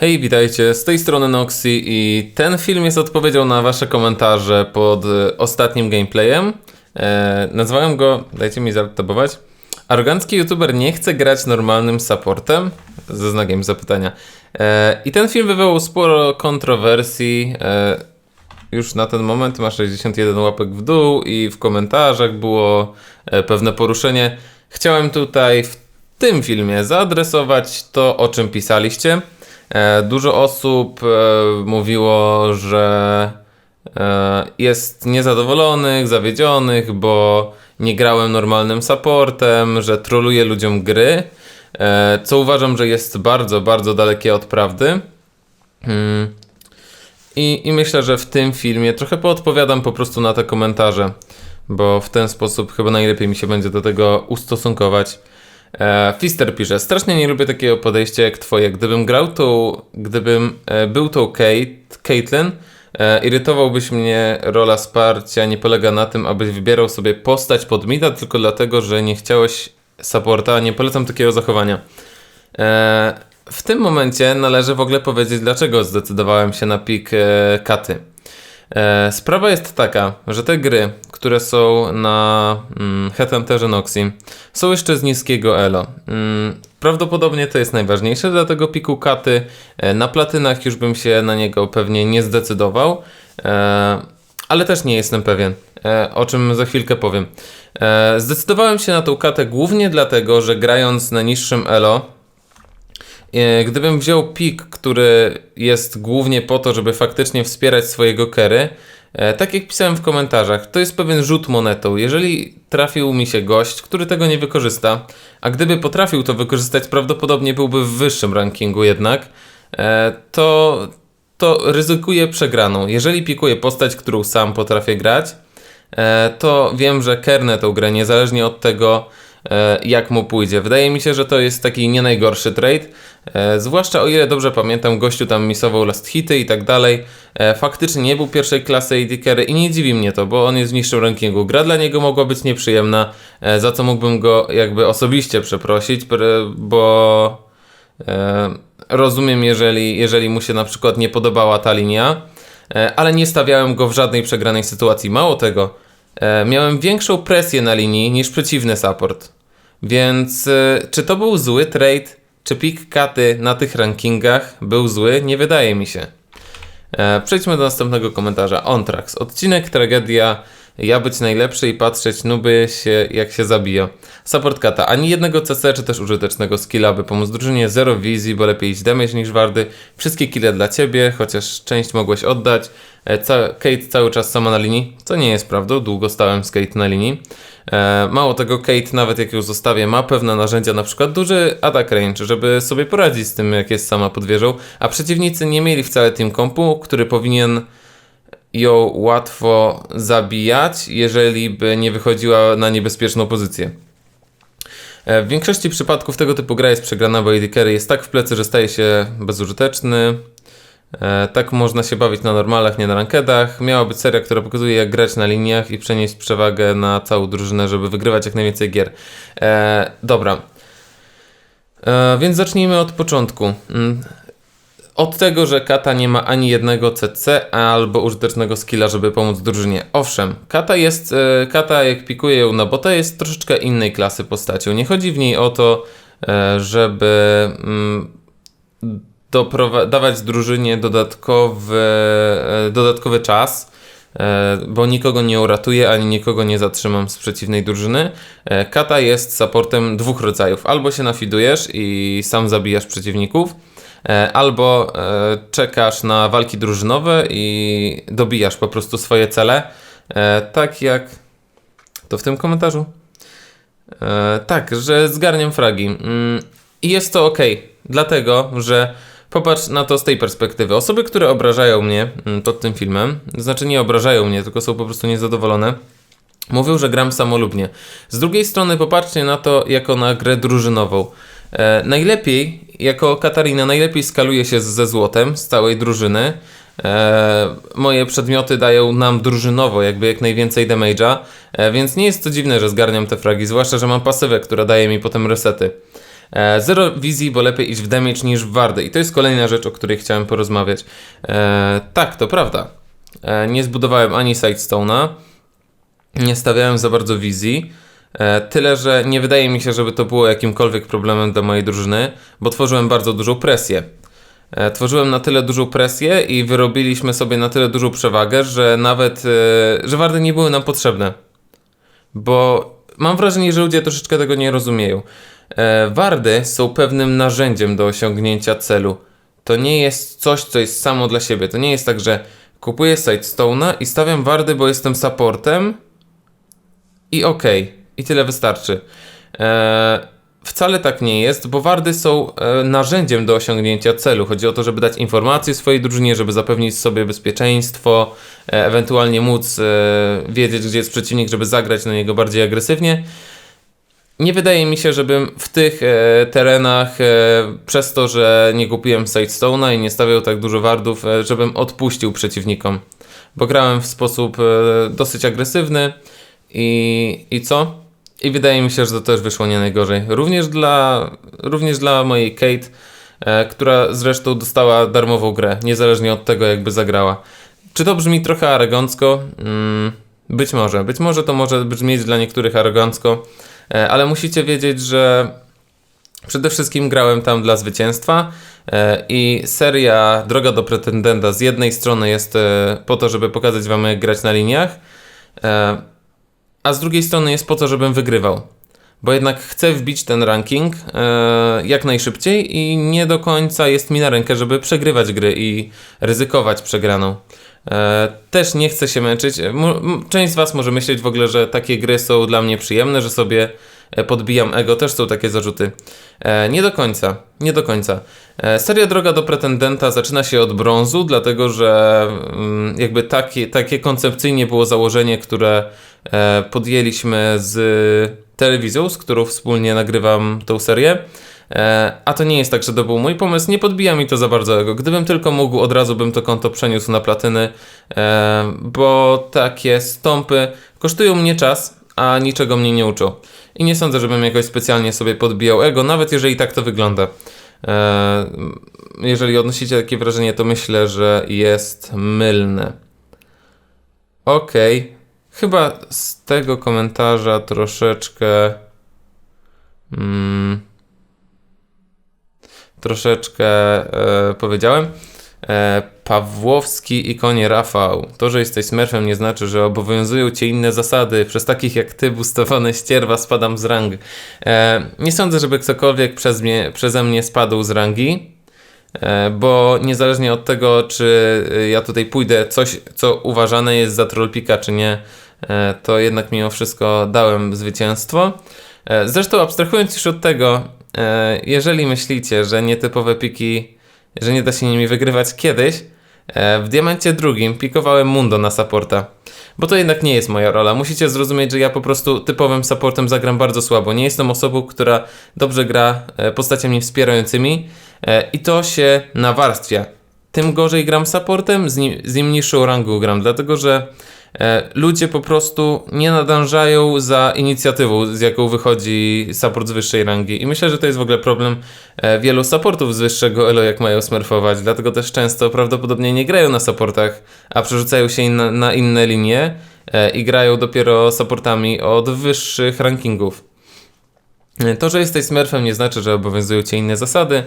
Hej, witajcie, z tej strony Noxy i ten film jest odpowiedzią na wasze komentarze pod e, ostatnim gameplayem. E, nazwałem go, dajcie mi zatabować, Arogancki youtuber nie chce grać normalnym supportem? Ze znakiem zapytania. E, I ten film wywołał sporo kontrowersji. E, już na ten moment ma 61 łapek w dół i w komentarzach było e, pewne poruszenie. Chciałem tutaj w tym filmie zaadresować to, o czym pisaliście. E, Dużo osób e, mówiło, że e, jest niezadowolonych, zawiedzionych, bo nie grałem normalnym supportem, że troluję ludziom gry, co uważam, że jest bardzo, bardzo dalekie od prawdy. Mm. I, I myślę, że w tym filmie trochę poodpowiadam po prostu na te komentarze, bo w ten sposób chyba najlepiej mi się będzie do tego ustosunkować. E, Fister pisze, strasznie nie lubię takiego podejścia jak twoje. Gdybym grał tą, gdybym e, był tą Kate, Caitlyn, e, irytowałbyś mnie rola wsparcia, nie polega na tym, abyś wybierał sobie postać pod mida tylko dlatego, że nie chciałeś supporta, nie polecam takiego zachowania. W tym momencie należy w ogóle powiedzieć, dlaczego zdecydowałem się na pik Katy. E, sprawa jest taka, że te gry, które są na mm, Headhunterze Noxy, są jeszcze z niskiego elo. Mm, prawdopodobnie to jest najważniejsze, dlatego piku Katy e, na platynach już bym się na niego pewnie nie zdecydował, e, ale też nie jestem pewien, o czym za chwilkę powiem. Zdecydowałem się na tą Katę głównie dlatego, że grając na niższym elo, Gdybym wziął pik, który jest głównie po to, żeby faktycznie wspierać swojego kery, e, tak jak pisałem w komentarzach, to jest pewien rzut monetą. Jeżeli trafił mi się gość, który tego nie wykorzysta, a gdyby potrafił to wykorzystać, prawdopodobnie byłby w wyższym rankingu jednak, e, to, to ryzykuję przegraną. Jeżeli pikuję postać, którą sam potrafię grać, e, to wiem, że kernę tą grę niezależnie od tego, e, jak mu pójdzie. Wydaje mi się, że to jest taki nie najgorszy trade, e, zwłaszcza o ile dobrze pamiętam, gościu tam misował last hity i tak dalej. E, faktycznie nie był pierwszej klasy AD carry i nie dziwi mnie to, bo on jest w niższym rankingu. Gra dla niego mogła być nieprzyjemna, e, za co mógłbym go jakby osobiście przeprosić, pr- bo e, rozumiem, jeżeli, jeżeli mu się na przykład nie podobała ta linia, e, ale nie stawiałem go w żadnej przegranej sytuacji. Mało tego, e, miałem większą presję na linii niż przeciwny support. Więc e, czy to był zły trade? Czy pik katy na tych rankingach był zły? Nie wydaje mi się. E, Przejdźmy do następnego komentarza. Ontrax. Odcinek tragedia. Ja być najlepszy i patrzeć nuby się jak się zabija. Support kata. Ani jednego CC czy też użytecznego skilla, by pomóc drużynie. Zero wizji, bo lepiej iść damage niż wardy. Wszystkie kille dla ciebie, chociaż część mogłeś oddać. E, Ca Kate cały czas sama na linii, co nie jest prawdą. Długo stałem z Kate na linii. E, mało tego, Kate nawet jak ją zostawię, ma pewne narzędzia, na przykład duży attack range, żeby sobie poradzić z tym, jak jest sama pod wieżą, a przeciwnicy nie mieli wcale team kompu, który powinien ją łatwo zabijać, jeżeli by nie wychodziła na niebezpieczną pozycję. E, W większości przypadków tego typu gra jest przegrana, bo AD jest tak w plecy, że staje się bezużyteczny. E, tak można się bawić na normalach, nie na rankedach. Miała być seria, która pokazuje jak grać na liniach i przenieść przewagę na całą drużynę, żeby wygrywać jak najwięcej gier. E, dobra. Więc zacznijmy od początku. Od tego, że Kata nie ma ani jednego CC albo użytecznego skilla, żeby pomóc drużynie. Owszem, Kata jest, e, Kata jak pikuje ją na bota jest troszeczkę innej klasy postacią. Nie chodzi w niej o to, e, żeby mm, dawać drużynie dodatkowy, e, dodatkowy czas, bo nikogo nie uratuje ani nikogo nie zatrzymam z przeciwnej drużyny. Kata jest supportem dwóch rodzajów. Albo się nafidujesz i sam zabijasz przeciwników, albo e, czekasz na walki drużynowe i dobijasz po prostu swoje cele. E, Tak jak to w tym komentarzu. E, tak, że zgarniam fragi. Mm, I jest to ok, dlatego że popatrz na to z tej perspektywy. Osoby, które obrażają mnie mm, pod tym filmem, znaczy nie obrażają mnie, tylko są po prostu niezadowolone, mówią, że gram samolubnie. Z drugiej strony popatrzcie na to jako na grę drużynową. E, najlepiej, jako Katarina, najlepiej skaluje się ze złotem z całej drużyny. E, moje przedmioty dają nam drużynowo jakby jak najwięcej damage'a, e, więc nie jest to dziwne, że zgarniam te fragi, zwłaszcza, że mam pasywę, która daje mi potem resety. E, zero wizji, bo lepiej iść w damage niż w wardę. I to jest kolejna rzecz, o której chciałem porozmawiać. E, tak, to prawda. E, nie zbudowałem ani Sidestone'a, nie stawiałem za bardzo wizji. E, Tyle, że nie wydaje mi się, żeby to było jakimkolwiek problemem dla mojej drużyny, bo tworzyłem bardzo dużą presję. E, Tworzyłem na tyle dużą presję i wyrobiliśmy sobie na tyle dużą przewagę, że nawet, e, że wardy nie były nam potrzebne. Bo mam wrażenie, że ludzie troszeczkę tego nie rozumieją. Wardy są pewnym narzędziem do osiągnięcia celu. To nie jest coś, co jest samo dla siebie. To nie jest tak, że kupuję Sidestone'a i stawiam wardy, bo jestem supportem i okej. I tyle wystarczy. E, wcale tak nie jest, bo wardy są e, narzędziem do osiągnięcia celu. Chodzi o to, żeby dać informacje swojej drużynie, żeby zapewnić sobie bezpieczeństwo, e, ewentualnie móc e, wiedzieć, gdzie jest przeciwnik, żeby zagrać na niego bardziej agresywnie. Nie wydaje mi się, żebym w tych e, terenach, e, przez to, że nie kupiłem Sidestone'a i nie stawiał tak dużo wardów, e, żebym odpuścił przeciwnikom. Bo grałem w sposób e, dosyć agresywny i, i co? I wydaje mi się, że to też wyszło nie najgorzej. Również dla, również dla mojej Kate, e, która zresztą dostała darmową grę, niezależnie od tego, jakby zagrała. Czy to brzmi trochę arogancko? Mm, być może. Być może to może brzmieć dla niektórych arogancko, e, ale musicie wiedzieć, że przede wszystkim grałem tam dla zwycięstwa e, i seria Droga do Pretendenta z jednej strony jest e, po to, żeby pokazać wam jak grać na liniach, e, a z drugiej strony jest po to, żebym wygrywał. Bo jednak chcę wbić ten ranking e, jak najszybciej i nie do końca jest mi na rękę, żeby przegrywać gry i ryzykować przegraną. E, też nie chcę się męczyć. Część z Was może myśleć w ogóle, że takie gry są dla mnie przyjemne, że sobie podbijam ego, też są takie zarzuty. E, nie do końca, nie do końca. E, seria Droga do Pretendenta zaczyna się od brązu, dlatego że mm, jakby takie, takie koncepcyjnie było założenie, które e, podjęliśmy z telewizją, z którą wspólnie nagrywam tą serię. E, A to nie jest tak, że to był mój pomysł, nie podbija mi to za bardzo ego. Gdybym tylko mógł, od razu bym to konto przeniósł na platyny, e, bo takie stąpy kosztują mnie czas, a niczego mnie nie uczą. I nie sądzę, żebym jakoś specjalnie sobie podbijał ego, nawet jeżeli tak to wygląda. E, Jeżeli odnosicie takie wrażenie, to myślę, że jest mylne. Okej. Chyba z tego komentarza troszeczkę. Mm, troszeczkę e, powiedziałem. E, Pawłowski i konie Rafał. To, że jesteś smurfem nie znaczy, że obowiązują cię inne zasady. Przez takich jak ty, bustowane ścierwa, spadam z rang. E, nie sądzę, żeby ktokolwiek przez mnie, przeze mnie spadł z rangi. E, Bo niezależnie od tego, czy y, ja tutaj pójdę, coś, co uważane jest za trollpika, czy nie, e, to jednak mimo wszystko dałem zwycięstwo. E, Zresztą, abstrahując już od tego, e, jeżeli myślicie, że nietypowe piki, że nie da się nimi wygrywać kiedyś, e, w diamencie drugim pikowałem Mundo na supporta. Bo to jednak nie jest moja rola. Musicie zrozumieć, że ja po prostu typowym supportem zagram bardzo słabo. Nie jestem osobą, która dobrze gra e, postaciami wspierającymi e, i to się nawarstwia. Tym gorzej gram supportem, z nim, z nim niższą rangą gram, dlatego że e, ludzie po prostu nie nadążają za inicjatywą, z jaką wychodzi support z wyższej rangi. I myślę, że to jest w ogóle problem e, wielu supportów z wyższego elo, jak mają smurfować. Dlatego też często prawdopodobnie nie grają na supportach, a przerzucają się in, na inne linie e, i grają dopiero supportami od wyższych rankingów. E, To, że jesteś smurfem nie znaczy, że obowiązują cię inne zasady.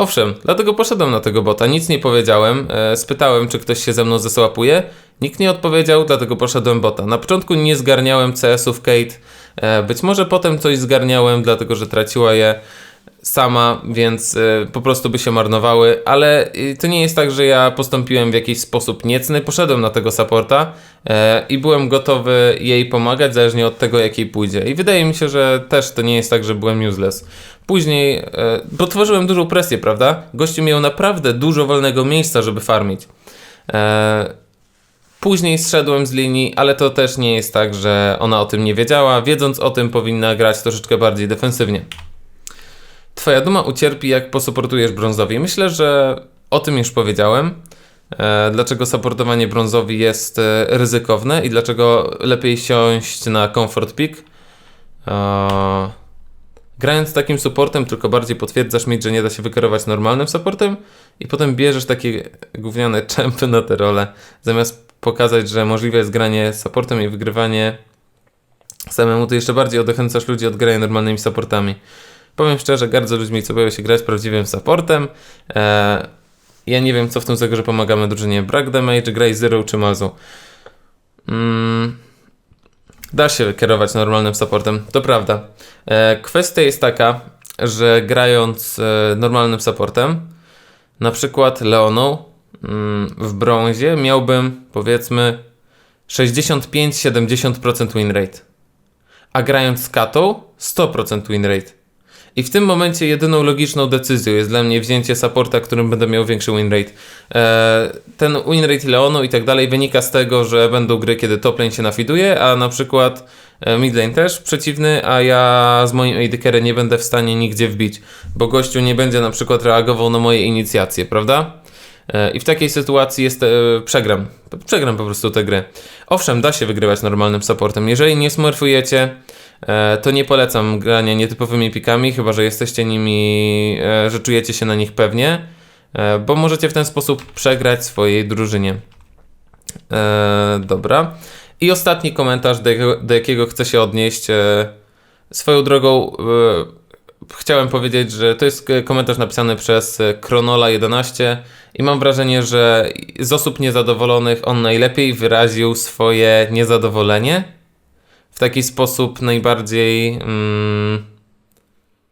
Owszem, dlatego poszedłem na tego bota, nic nie powiedziałem, e, spytałem, czy ktoś się ze mną zesłapuje. Nikt nie odpowiedział, dlatego poszedłem bota. Na początku nie zgarniałem CS-ów Kate, e, być może potem coś zgarniałem, dlatego że traciła je sama, więc e, po prostu by się marnowały, ale e, to nie jest tak, że ja postąpiłem w jakiś sposób niecny, poszedłem na tego supporta e, i byłem gotowy jej pomagać, zależnie od tego, jak jej pójdzie. I wydaje mi się, że też to nie jest tak, że byłem useless. Później, e, bo tworzyłem dużą presję, prawda? Gościu miał naprawdę dużo wolnego miejsca, żeby farmić. E, Później zszedłem z linii, ale to też nie jest tak, że ona o tym nie wiedziała. Wiedząc o tym, powinna grać troszeczkę bardziej defensywnie. Twoja duma ucierpi, jak posuportujesz brązowi. Myślę, że o tym już powiedziałem. E, dlaczego supportowanie brązowi jest ryzykowne i dlaczego lepiej siąść na comfort pick. Grając takim supportem, tylko bardziej potwierdzasz mi, że nie da się wykierować normalnym supportem i potem bierzesz takie gówniane czempy na te role, zamiast pokazać, że możliwe jest granie supportem i wygrywanie samemu, to jeszcze bardziej odechęcasz ludzi od grania normalnymi supportami. Powiem szczerze, gardzę ludźmi, co boją się grać prawdziwym supportem. Eee, ja nie wiem, co w tym że pomagamy drużynie. Brak damage, graj zero czy mazu. Mm, da się kierować normalnym supportem, to prawda. E, kwestia jest taka, że grając e, normalnym supportem, na przykład Leoną mm, w brązie miałbym powiedzmy 65-70% win rate, a grając z katą 100% win rate. I w tym momencie jedyną logiczną decyzją jest dla mnie wzięcie supporta, którym będę miał większy win rate. E, ten win rate Leonu i tak dalej wynika z tego, że będą gry, kiedy top lane się nafiduje, a na przykład e, mid lane też przeciwny, a ja z moim AD nie będę w stanie nigdzie wbić, bo gościu nie będzie na przykład reagował na moje inicjacje, prawda? E, I w takiej sytuacji jest, przegram. Przegram po prostu tę grę. Owszem, da się wygrywać normalnym supportem. Jeżeli nie smurfujecie, E, to nie polecam grania nietypowymi pikami, chyba że jesteście nimi, e, że czujecie się na nich pewnie, e, bo możecie w ten sposób przegrać swojej drużynie. Dobra. I ostatni komentarz, do jakiego, do jakiego chcę się odnieść. Swoją drogą chciałem powiedzieć, że to jest komentarz napisany przez Kronola11 i mam wrażenie, że z osób niezadowolonych on najlepiej wyraził swoje niezadowolenie w taki sposób najbardziej. Mm,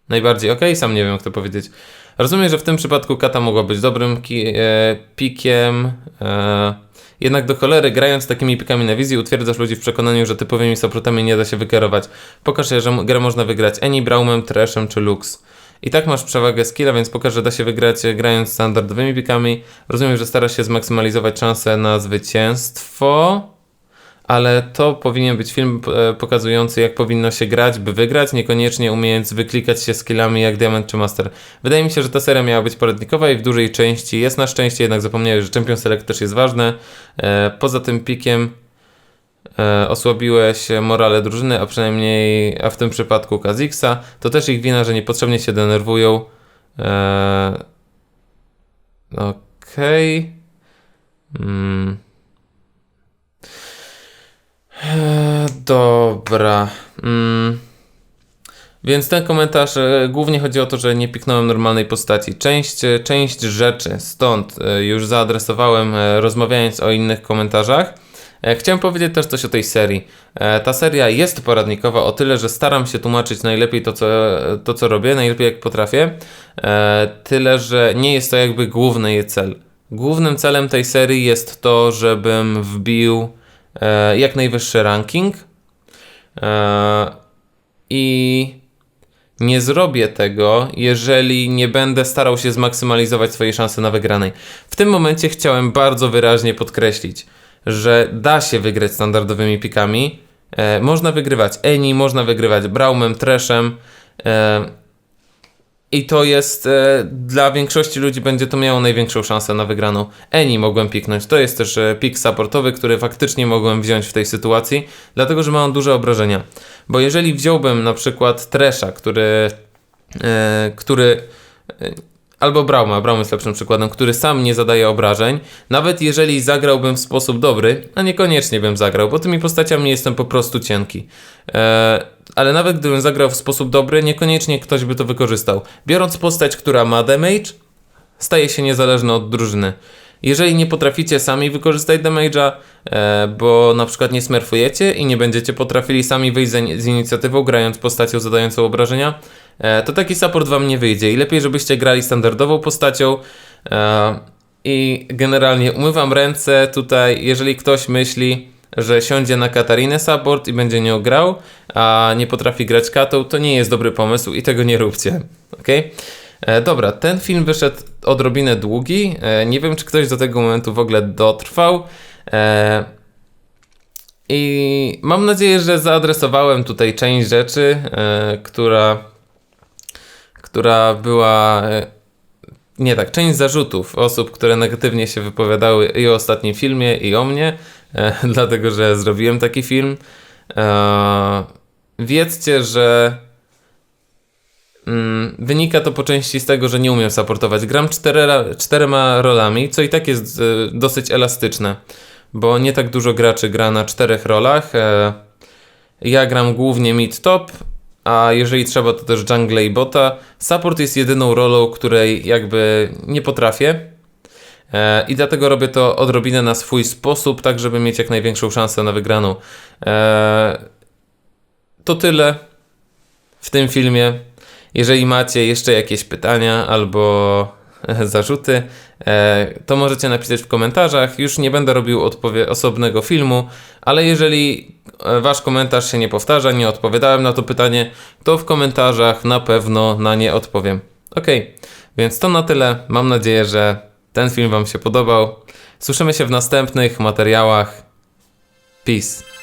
najbardziej okej, okay, sam nie wiem, jak to powiedzieć. Rozumiem, że w tym przypadku kata mogła być dobrym e, pikiem. E, jednak do cholery, grając takimi pikami na wizji, utwierdzasz ludzi w przekonaniu, że typowymi supportami nie da się wykierować. Pokaż, że grę można wygrać Any, Braumem, Trashem czy Lux. I tak masz przewagę skilla, więc pokaż, że da się wygrać e, grając standardowymi pikami. Rozumiem, że starasz się zmaksymalizować szanse na zwycięstwo ale to powinien być film e, pokazujący, jak powinno się grać, by wygrać, niekoniecznie umiejąc wyklikać się skillami jak Diamond czy Master. Wydaje mi się, że ta seria miała być poradnikowa i w dużej części jest na szczęście, jednak zapomniałeś, że Champion Select też jest ważne. E, poza tym pikiem e, osłabiłeś morale drużyny, a przynajmniej, a w tym przypadku Kazixa. To też ich wina, że niepotrzebnie się denerwują. Okej. Okay. Hmm. Dobra. Mm. Więc ten komentarz e, głównie chodzi o to, że nie piknąłem normalnej postaci. Część, e, część rzeczy stąd e, już zaadresowałem rozmawiając o innych komentarzach. Chciałem powiedzieć też coś o tej serii. Ta seria jest poradnikowa o tyle, że staram się tłumaczyć najlepiej to, co, to, co robię, najlepiej jak potrafię. Tyle, że nie jest to jakby główny jej cel. Głównym celem tej serii jest to, żebym wbił jak najwyższy ranking E, I nie zrobię tego, jeżeli nie będę starał się zmaksymalizować swojej szansy na wygranej. W tym momencie chciałem bardzo wyraźnie podkreślić, że da się wygrać standardowymi pikami. E, można wygrywać Eni, można wygrywać Braumem, Trashem. E, i to jest e, dla większości ludzi będzie to miało największą szansę na wygraną. Eni mogłem piknąć. To jest też e, pik supportowy, który faktycznie mogłem wziąć w tej sytuacji, dlatego że mam duże obrażenia. Bo jeżeli wziąłbym na przykład Tresha, który, e, który e, albo Brauma, Braum jest lepszym przykładem, który sam nie zadaje obrażeń, nawet jeżeli zagrałbym w sposób dobry, a niekoniecznie bym zagrał, bo tymi postaciami jestem po prostu cienki. E, ale nawet gdybym zagrał w sposób dobry, niekoniecznie ktoś by to wykorzystał. Biorąc postać, która ma damage, staje się niezależna od drużyny. Jeżeli nie potraficie sami wykorzystać damage'a, e, bo na przykład nie smerfujecie i nie będziecie potrafili sami wyjść z, inicjatywą, grając postacią zadającą obrażenia, e, to taki support wam nie wyjdzie. I lepiej, żebyście grali standardową postacią. E, I generalnie umywam ręce tutaj, jeżeli ktoś myśli, że siądzie na Katarinę support i będzie nią grał, a nie potrafi grać katą, to nie jest dobry pomysł i tego nie róbcie. Ok? E, dobra, ten film wyszedł odrobinę długi. E, nie wiem, czy ktoś do tego momentu w ogóle dotrwał. E, I mam nadzieję, że zaadresowałem tutaj część rzeczy, która, która była. Nie tak, część zarzutów osób, które negatywnie się wypowiadały i o ostatnim filmie, i o mnie. Dlatego że zrobiłem taki film. Wiedzcie, że wynika to po części z tego, że nie umiem supportować. Gram czterera, czterema rolami, co i tak jest e, dosyć elastyczne, bo nie tak dużo graczy gra na czterech rolach. E, ja gram głównie mid-top, a jeżeli trzeba, to też jungle i bota. Support jest jedyną rolą, której jakby nie potrafię. E, I dlatego robię to odrobinę na swój sposób, tak żeby mieć jak największą szansę na wygraną. To tyle w tym filmie. Jeżeli macie jeszcze jakieś pytania albo zarzuty, e, to możecie napisać w komentarzach. Już nie będę robił osobnego filmu, ale jeżeli e, wasz komentarz się nie powtarza, nie odpowiadałem na to pytanie, to w komentarzach na pewno na nie odpowiem. Ok, więc to na tyle. Mam nadzieję, że ten film Wam się podobał. Słyszymy się w następnych materiałach. Peace.